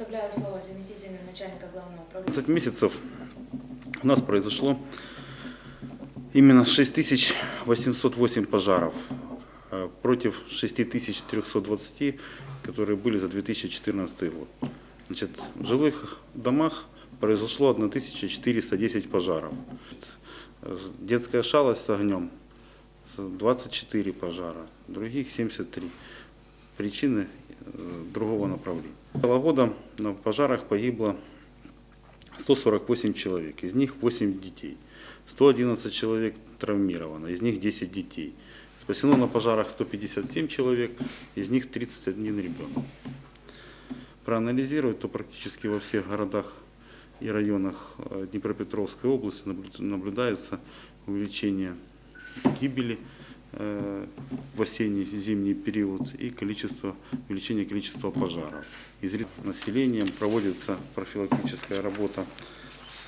Предоставляю слово заместителю начальника главного управления. 15 месяцев у нас произошло именно 6808 пожаров э, против 6320, которые были за 2014 год. Значит, в жилых домах произошло 1410 пожаров. Детская шалость с огнем с- 24 пожара, других 73. Причины другого направления. Этого года на пожарах погибло 148 человек, из них 8 детей. 111 человек травмировано, из них 10 детей. Спасено на пожарах 157 человек, из них 31 ребенок. Проанализировать, то практически во всех городах и районах э, Днепропетровской области наблю- наблюдается увеличение гибели э, в осенне-зимний период и количество, увеличение количества пожаров. Ряд- населением проводится профилактическая работа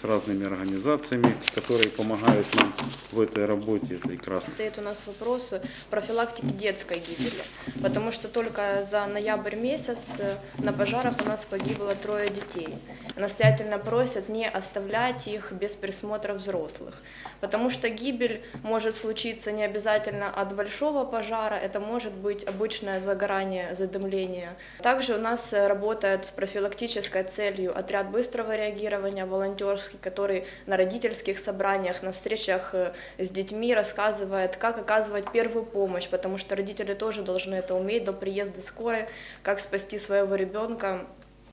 с разными организациями, которые помогают нам в этой работе. Это и Красный Стоит у нас вопрос профилактики детской гибели, потому что только за ноябрь месяц э, на пожарах у нас погибло трое детей. Настоятельно просят не оставлять их без присмотра взрослых, потому что гибель может случиться не обязательно от большого пожара, это может быть обычное загорание, задымление. Также у нас э, работает с профилактической целью отряд быстрого реагирования волонтерский, который на родительских собраниях, на встречах э, с детьми рассказывает, как оказывать первую помощь, потому что родители тоже должны это уметь до приезда скорой, как спасти своего ребенка